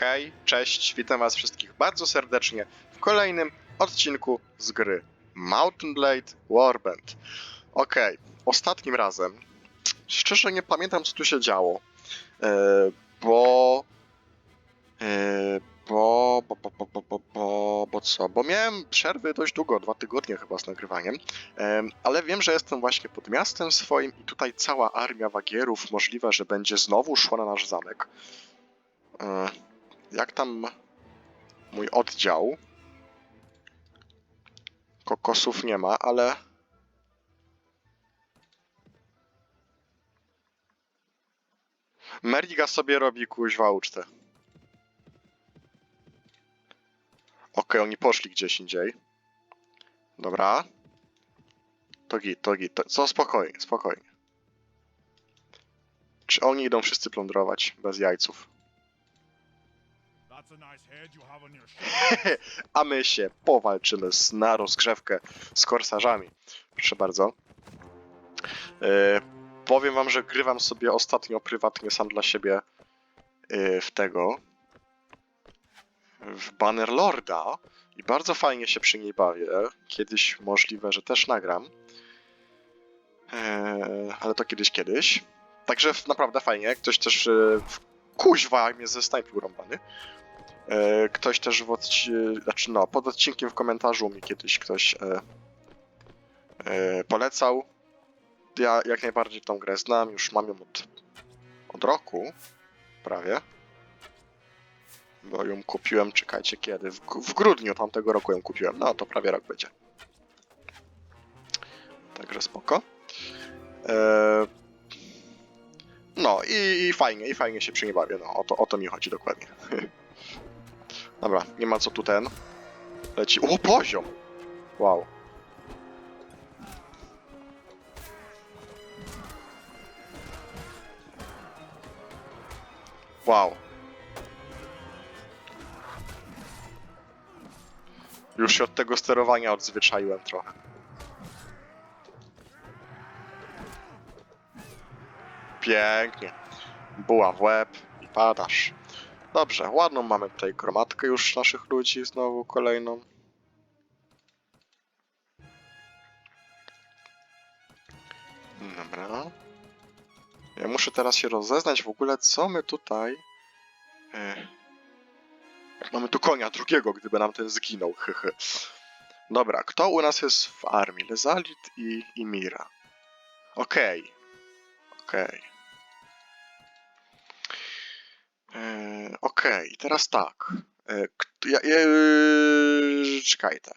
hej, cześć, witam was wszystkich bardzo serdecznie w kolejnym odcinku z gry Mountain Blade Warband. Ok, ostatnim razem, szczerze nie pamiętam co tu się działo, e, e, bo... Bo, bo, bo, bo, bo, bo, bo co? Bo miałem przerwy dość długo, dwa tygodnie chyba z nagrywaniem, e, ale wiem, że jestem właśnie pod miastem swoim i tutaj cała armia wagierów możliwe, że będzie znowu szła na nasz zamek. Jak tam mój oddział? Kokosów nie ma, ale. Meriga sobie robi kuźwa ucztę. Okej, oni poszli gdzieś indziej. Dobra. To git, to git. To, co spokojnie, spokojnie. Czy oni idą wszyscy plądrować bez jajców? a my się powalczymy z, na rozgrzewkę z korsarzami. Proszę bardzo. E, powiem wam, że grywam sobie ostatnio prywatnie sam dla siebie e, w tego w Bannerlorda i bardzo fajnie się przy niej bawię. Kiedyś możliwe, że też nagram. E, ale to kiedyś, kiedyś. Także naprawdę fajnie. Ktoś też w kuźwa mnie ze snajpił rąbany. E, Ktoś też w znaczy no, pod odcinkiem w komentarzu mi kiedyś ktoś e, e, polecał. Ja jak najbardziej tą grę znam, już mam ją od, od roku, prawie. Bo ją kupiłem, czekajcie kiedy, w, w grudniu tamtego roku ją kupiłem, no to prawie rok będzie. Także spoko. No i, i fajnie, i fajnie się przy niej bawię, no o to, o to mi chodzi dokładnie. Dobra, nie ma co tu ten. Leci. O, poziom! Wow. Wow. Już się od tego sterowania odzwyczaiłem trochę. Pięknie. Buła w łeb i padasz. Dobrze, ładną mamy tutaj gromadkę już naszych ludzi, znowu kolejną. Dobra. Ja muszę teraz się rozeznać w ogóle, co my tutaj... E... Mamy tu konia drugiego, gdyby nam ten zginął, hehe. Dobra, kto u nas jest w armii? Lezalit i, i Mira. Okej. Okej. E, Okej, teraz tak. E, ja, ja, e, czekajcie.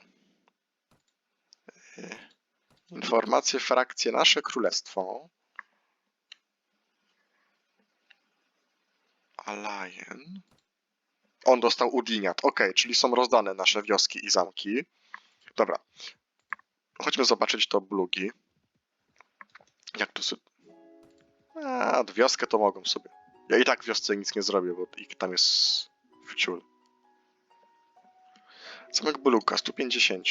E, informacje, frakcje, nasze królestwo. Alajen. On dostał Udiniat. Okej, czyli są rozdane nasze wioski i zamki. Dobra. Chodźmy zobaczyć to blugi. Jak tu sobie... A, wioskę to mogą sobie. Ja i tak wiosce nic nie zrobię, bo ich tam jest w ciul. Zamek Bluka, 150.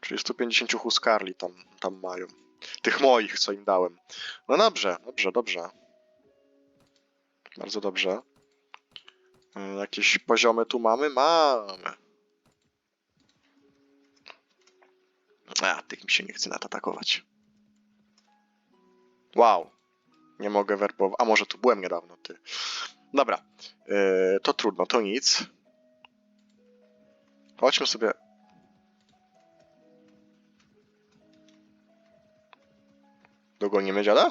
Czyli 150 huskarli tam, tam mają. Tych moich, co im dałem. No dobrze, dobrze, dobrze. Bardzo dobrze. E, Jakieś poziomy tu mamy? Mamy. A, tych mi się nie chce nadatakować. Wow. Nie mogę werbować. A może tu byłem niedawno, ty. Dobra. Yy, to trudno, to nic. Chodźmy sobie. Dogonimy dziada?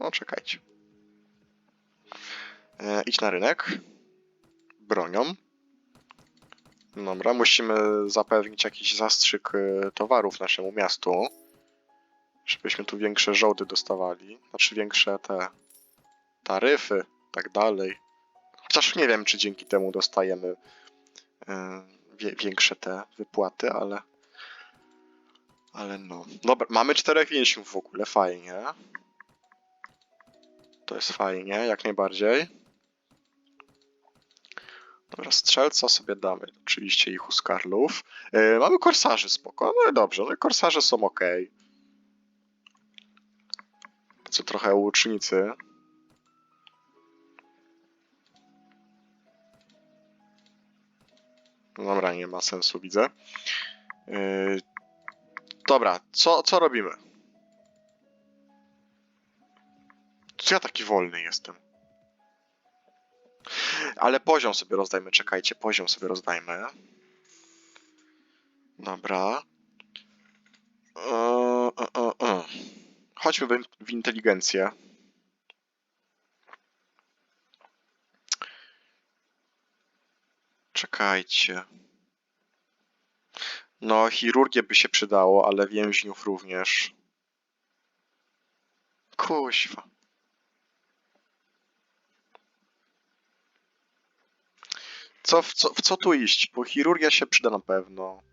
No, czekajcie. Yy, idź na rynek. Bronią. Dobra, musimy zapewnić jakiś zastrzyk y, towarów naszemu miastu. Żebyśmy tu większe żołdy dostawali. Znaczy większe te taryfy, tak dalej. Chociaż nie wiem, czy dzięki temu dostajemy y, wie, większe te wypłaty, ale. Ale no. Dobra, mamy czterech więźniów w ogóle, fajnie. To jest fajnie, jak najbardziej. Dobra, strzelca sobie damy. Oczywiście i huskarlów. Yy, mamy korsarzy, spoko. No dobrze, no i korsarze są ok. Co trochę łucznicy. Dobra, nie ma sensu, widzę. Yy, dobra, co, co robimy? Co ja taki wolny jestem? Ale poziom sobie rozdajmy, czekajcie, poziom sobie rozdajmy. Dobra. E, e, e. Chodźmy w, inteligencję. Czekajcie. No, chirurgię by się przydało, ale więźniów również. Kuźwa. Co, w, co, w co tu iść? Bo chirurgia się przyda na pewno.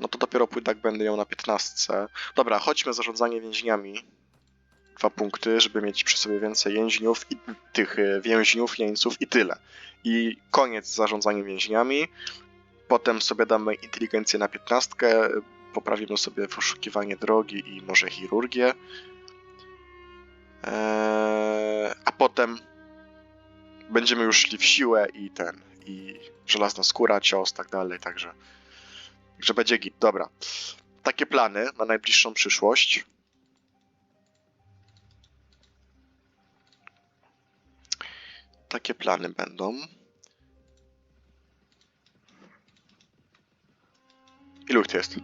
No to dopiero później tak będę ją na 15. Dobra, chodźmy zarządzanie więźniami. Dwa punkty, żeby mieć przy sobie więcej więźniów i tych y, więźniów, jeńców i tyle. I koniec z zarządzaniem więźniami. Potem sobie damy inteligencję na 15. Poprawimy sobie poszukiwanie drogi i może chirurgię. Eee, a potem będziemy już szli w siłę i ten, i żelazna skóra, cios, tak dalej, także, także będzie git. Dobra. Takie plany na najbliższą przyszłość. Takie plany będą. Ilu ich jest?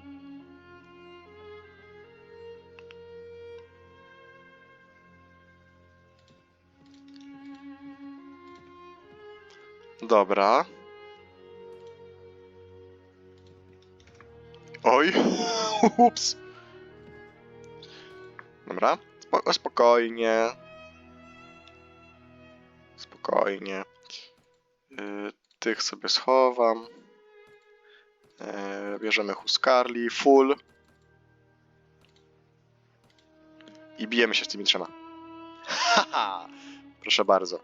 Dobra. Oj, ups. Dobra, Spo spokojnie. Spokojnie. Yy, tych sobie schowam. Yy, bierzemy Huskarli, full. I bijemy się z tymi trzema. Haha! Proszę bardzo.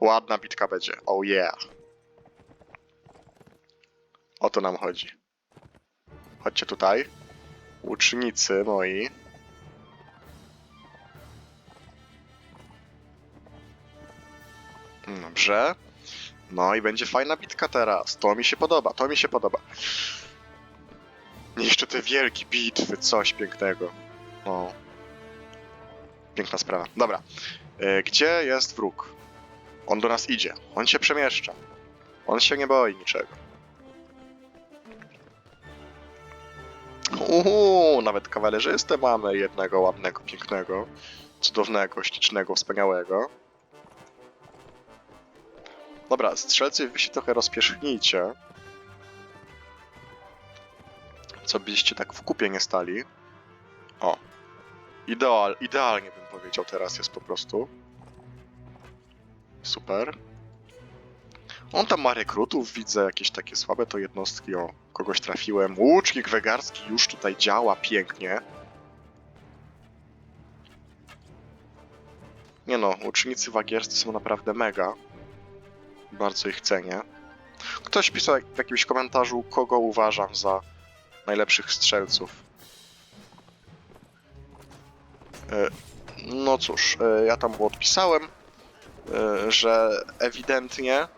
Ładna bitka będzie. Oh yeah. O to nam chodzi. Chodźcie tutaj. Łucznicy moi. Dobrze. No i będzie fajna bitka teraz. To mi się podoba, to mi się podoba. Jeszcze te wielkie bitwy, coś pięknego. No. Piękna sprawa. Dobra. E, Gdzie jest wróg? On do nas idzie. On się przemieszcza. On się nie boi niczego. Uhu, nawet kawalerzystę mamy jednego ładnego, pięknego, cudownego, ślicznego, wspaniałego. Dobra, strzelcy, wy się trochę rozpierzchnijcie. Co byście tak w kupie nie stali. O. Ideal, idealnie bym powiedział teraz jest po prostu. Super. On tam ma rekrutów, widzę jakieś takie słabe to jednostki. O, kogoś trafiłem. Łucznik wegarski już tutaj działa pięknie. Nie no, łucznicy wagierscy są naprawdę mega. Bardzo ich cenię. Ktoś pisał w jakimś komentarzu, kogo uważam za najlepszych strzelców. E, No cóż, e, ja tam odpisałem, e, że ewidentnie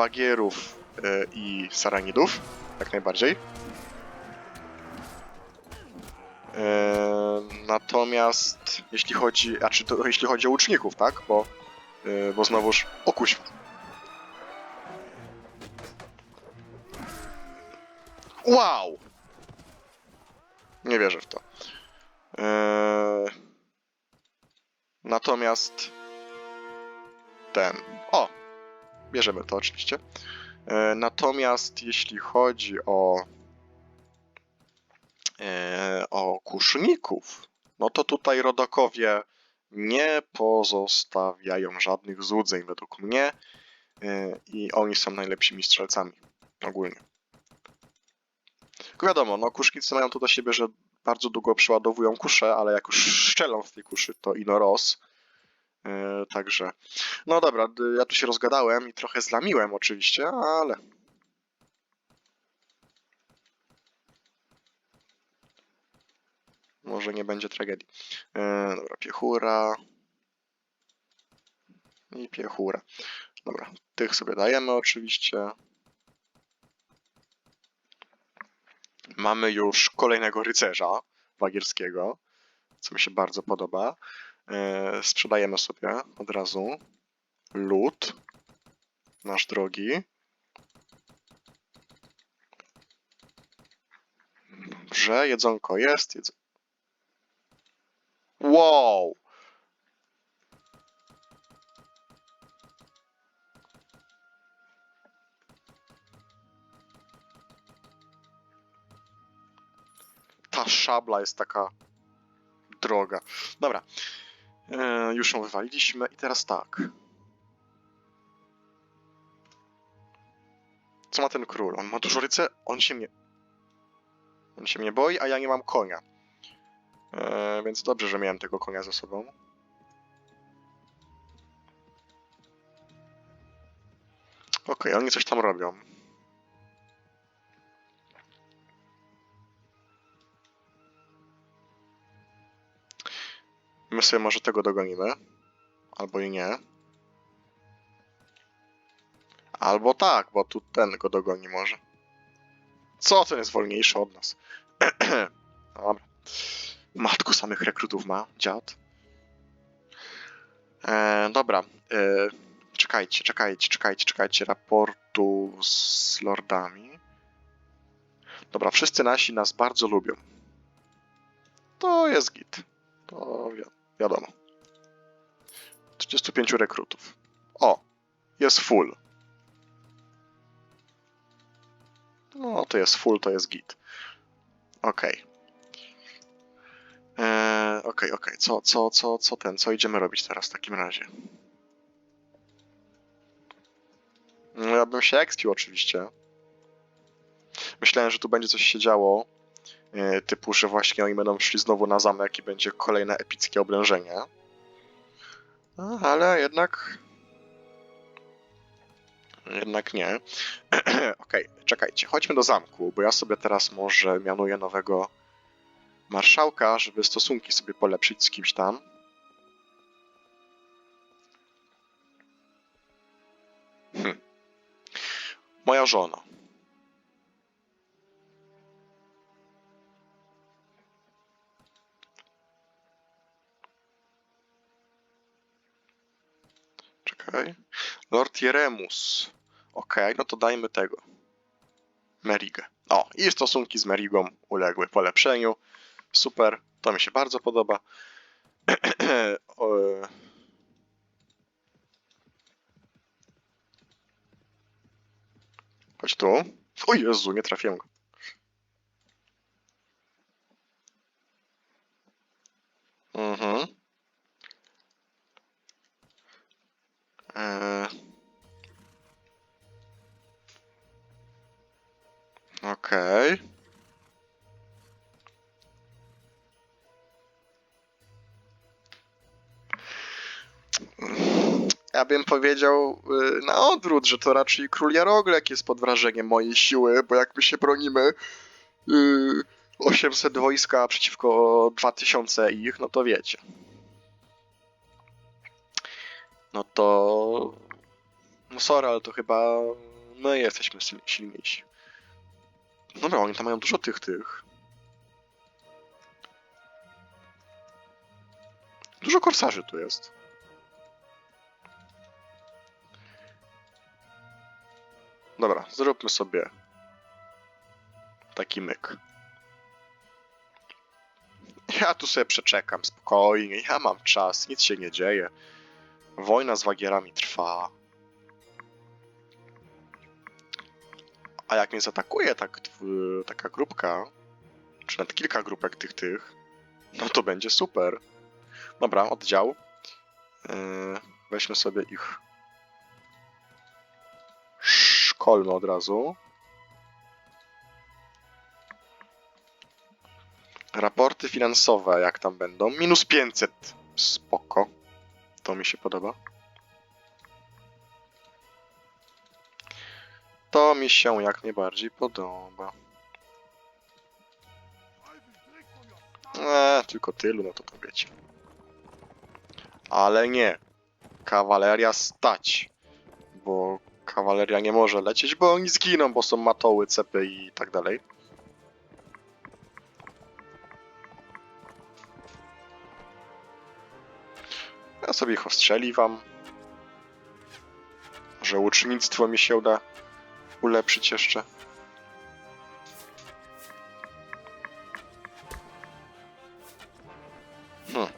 Wagierów e, i Saranidów, jak najbardziej. E, Natomiast jeśli chodzi, a czy to jeśli chodzi o łuczników, tak? Bo, e, bo znowuż, o kuźwa. Wow! Nie wierzę w to. Natomiast ten. Bierzemy to oczywiście. E, Natomiast jeśli chodzi o e, o kuszników, no to tutaj rodakowie nie pozostawiają żadnych złudzeń według mnie e, i oni są najlepszymi strzelcami ogólnie. Wiadomo, no kusznicy mają to do siebie, że bardzo długo przeładowują kusze, ale jak już szczelą z tej kuszy, to ino roz. E, także, no dobra, ja tu się rozgadałem i trochę zlamiłem oczywiście, ale... Może nie będzie tragedii. E, dobra, piechura. I piechura. Dobra, tych sobie dajemy oczywiście. Mamy już kolejnego rycerza wagierskiego, co mi się bardzo podoba. E, sprzedajemy sobie od razu lód, nasz drogi. Dobrze, jedzonko jest. Jedz... Wow! Ta szabla jest taka droga. Dobra. E, już ją wywaliliśmy i teraz tak. Co ma ten król? On ma dużo ryce, on się mnie... On się mnie boi, a ja nie mam konia. E, więc dobrze, że miałem tego konia ze sobą. Okej, oni coś tam robią. My sobie może tego dogonimy. Albo i nie. Albo tak, bo tu ten go dogoni może. Co, ten jest wolniejszy od nas. Dobra. Matko, samych rekrutów ma, dziad. E, dobra. E, czekajcie, czekajcie, czekajcie, czekajcie. Raportu z lordami. Dobra, wszyscy nasi nas bardzo lubią. To jest git. To wi wiadomo. 35 rekrutów. O, jest full. No, to jest full, to jest git. Okej. Eee, Okej, okej. Co, co, co, co ten? Co idziemy robić teraz w takim razie? No, ja bym się ekspił oczywiście. Myślałem, że tu będzie coś się działo. E, Typu, że właśnie oni będą szli znowu na zamek i będzie kolejne epickie oblężenie. A, Ale jednak. Jednak nie. Okej, czekajcie, chodźmy do zamku, bo ja sobie teraz może mianuję nowego marszałka, żeby stosunki sobie polepszyć z kimś tam. Hm. Moja żona. Lord Jeremus. Okej, no to dajmy tego. Merigę. O, i stosunki z Merigą uległy polepszeniu. Super, to mi się bardzo podoba. e, Chodź tu. O Jezu, nie trafiłem go. Mhm. Eee. Okej. Ja bym powiedział y, na odwrót, że to raczej król Jaroglek jest pod wrażeniem mojej siły, bo jak my się bronimy y, 800 wojska przeciwko 2000 ich, no to wiecie. No to... No sorry, ale to chyba my jesteśmy sil- silniejsi. Dobra, oni tam mają dużo tych, tych. Dużo korsarzy tu jest. Dobra, zróbmy sobie taki myk. Ja tu sobie przeczekam spokojnie, ja mam czas, nic się nie dzieje. Wojna z Wagierami trwa. A jak mnie zaatakuje tak, taka grupka, czy nawet kilka grupek tych tych, no to będzie super. Dobra, oddział. Yy, weźmy sobie ich. Szkolmy od razu. Raporty finansowe, jak tam będą? Minus 500. Spoko. To mi się podoba. To mi się jak najbardziej podoba. Eee, tylko tylu, no to to wiecie. Ale nie. Kawaleria stać. Bo kawaleria nie może lecieć, bo oni zginą, bo są matoły, cepy i tak dalej. Ja sobie ich ostrzeli wam. Że łucznictwo mi się uda ulepszyć jeszcze. Hmm.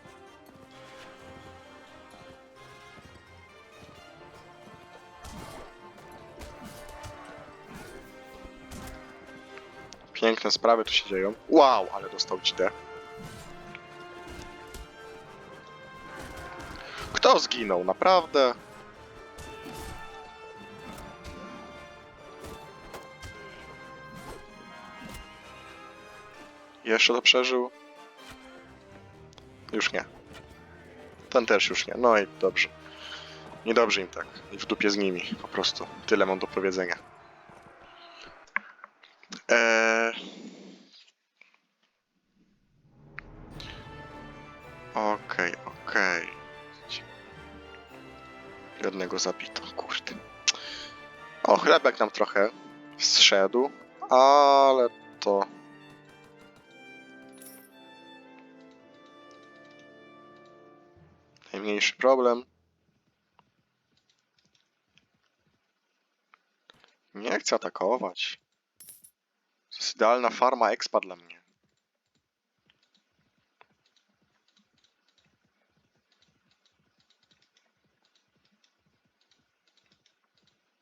Piękne sprawy tu się dzieją. Wow, ale dostał D. Kto zginął? Naprawdę? Jeszcze to przeżył? Już nie. Ten też już nie. No i dobrze. Niedobrze im tak. I w dupie z nimi. Po prostu. Tyle mam do powiedzenia. Eee... Okej, okej. Jednego zabito, kurde. O, chlebek nam trochę zszedł, ale to... Najmniejszy problem. Nie chcę atakować. To jest idealna farma expa dla mnie.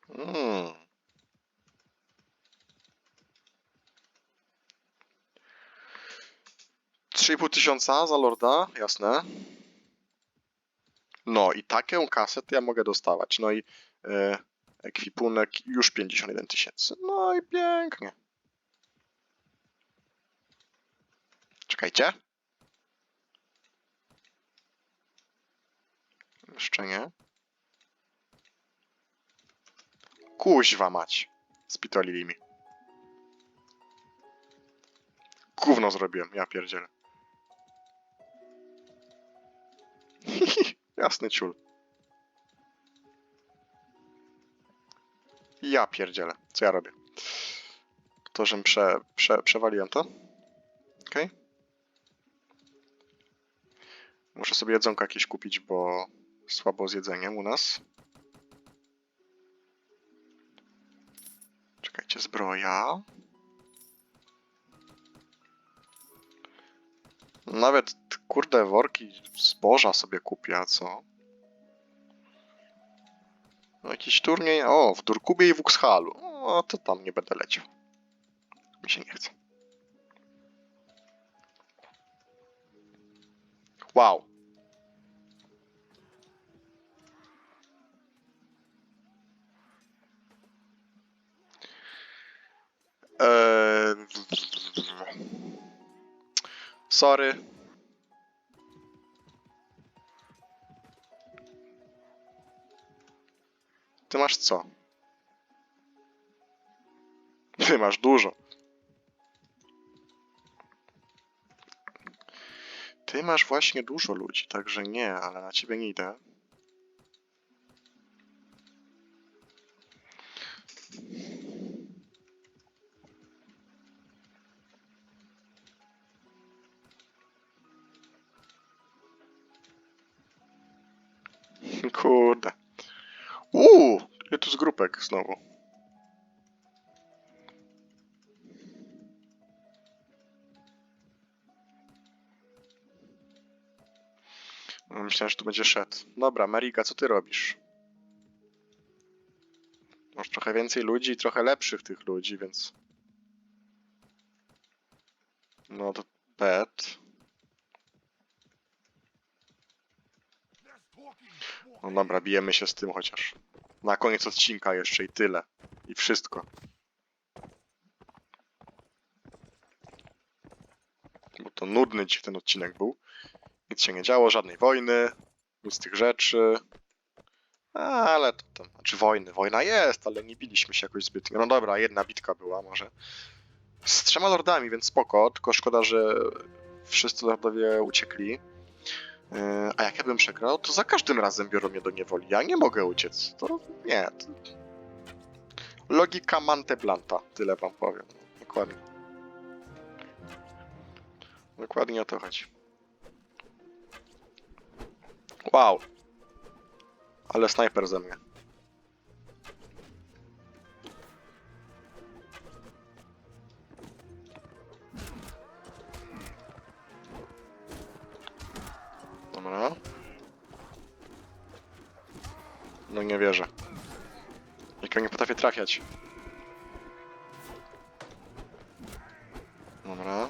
Mm. Pół tysiąca za lorda, jasne. No i taką kasę to ja mogę dostawać. No i e, ekwipunek już 51 tysięcy. No i pięknie. Czekajcie. Jeszcze nie. Kuźwa mać. Spitolili mi. Gówno zrobiłem, ja pierdzielę. Jasny ciul. Ja pierdzielę. Co ja robię? To, żem prze, prze, przewaliłem to. Okej. Muszę sobie jedzonko jakieś kupić, bo słabo z jedzeniem u nas. Czekajcie, zbroja. Nawet, kurde, worki zboża sobie kupię, a co? No, jakiś turniej, o, w Durkubie i w Uxhalu. O, to tam nie będę leciał. Mi się nie chce. Wow. Eee... Sorry. Ty masz co? Ty masz dużo. Ty masz właśnie dużo ludzi, także nie, ale na ciebie nie idę. Z grupek znowu. No, Myślałem, że tu będzie szedł. Dobra, Marika, co ty robisz? Masz trochę więcej ludzi i trochę lepszych tych ludzi, więc... No to pet. No dobra, bijemy się z tym chociaż. Na koniec odcinka jeszcze i tyle. I wszystko. Bo to nudny dziś ten odcinek był. Nic się nie działo, żadnej wojny, tych rzeczy. Ale to tam, znaczy wojny, wojna jest, ale nie biliśmy się jakoś zbytnio. No dobra, jedna bitka była może. Z trzema lordami, więc spoko, tylko szkoda, że wszyscy lordowie uciekli. Yy, A jak ja bym przegrał, to za każdym razem biorą mnie do niewoli. Ja nie mogę uciec. To nie. Logika Mante Blanta, tyle wam powiem. Dokładnie. Dokładnie o to chodzi. Wow. Ale snajper ze mnie. Dobra. No nie wierzę. Jak ja nie potrafię trafiać. Dobra.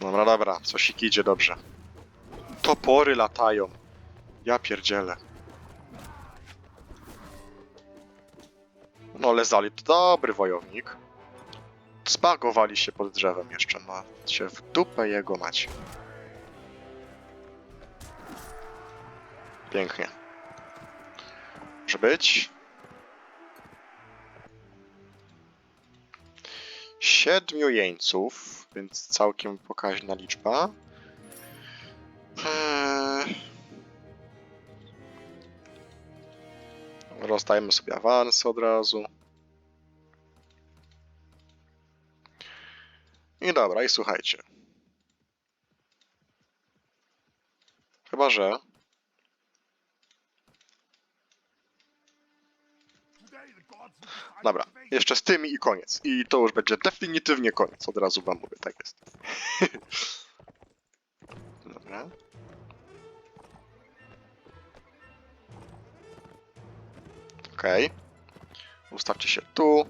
Dobra, dobra. Coś idzie dobrze. Topory latają. Ja pierdzielę. No Lezali to dobry wojownik. Zbagowali się pod drzewem jeszcze, no się w dupę jego mać. Pięknie. Może być. Siedmiu jeńców, więc całkiem pokaźna liczba. Eee... Sobie awansy od razu. I dobra, i słuchajcie. Chyba, że Dobra, jeszcze z tymi i koniec. I to już będzie definitywnie koniec, od razu wam mówię, tak jest. Dobra. Okej. Ustawcie się tu.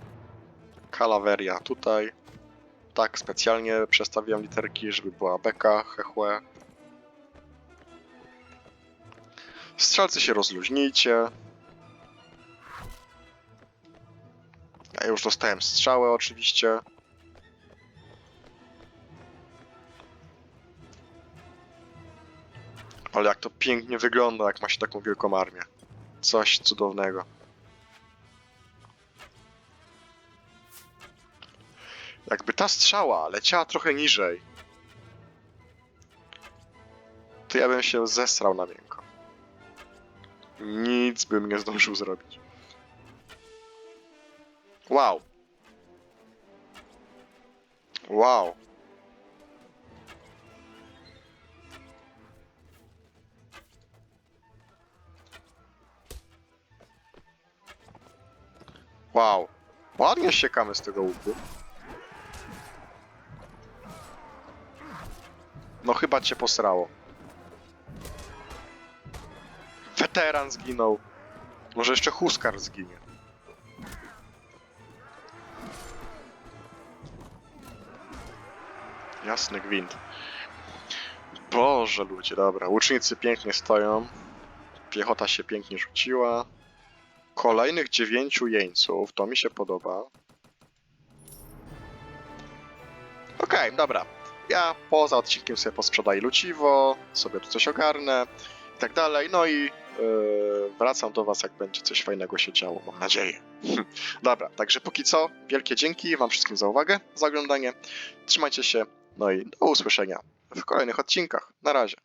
Kalaweria tutaj. Tak, specjalnie przestawiam literki, żeby była beka, hechłe. Strzelcy się rozluźnijcie. Ja już dostałem strzałę oczywiście. Ale jak to pięknie wygląda, jak ma się taką wielką armię. Coś cudownego. Jakby ta strzała leciała trochę niżej, to ja bym się zesrał na miękko. Nic bym nie zdążył zrobić. Wow. Wow. Wow. Ładnie siekamy z tego łuku. No chyba cię posrało. Weteran zginął. Może jeszcze Huskar zginie. Jasny gwint. Boże ludzie, dobra. Łucznicy pięknie stoją. Piechota się pięknie rzuciła. Kolejnych dziewięciu jeńców, to mi się podoba. Okej, dobra. Ja poza odcinkiem sobie posprzedaję luciwo, sobie tu coś ogarnę i tak dalej. No i yy, wracam do Was, jak będzie coś fajnego się działo, mam nadzieję. Dobra, także póki co, wielkie dzięki Wam wszystkim za uwagę, za oglądanie. Trzymajcie się, no i do usłyszenia w kolejnych odcinkach. Na razie.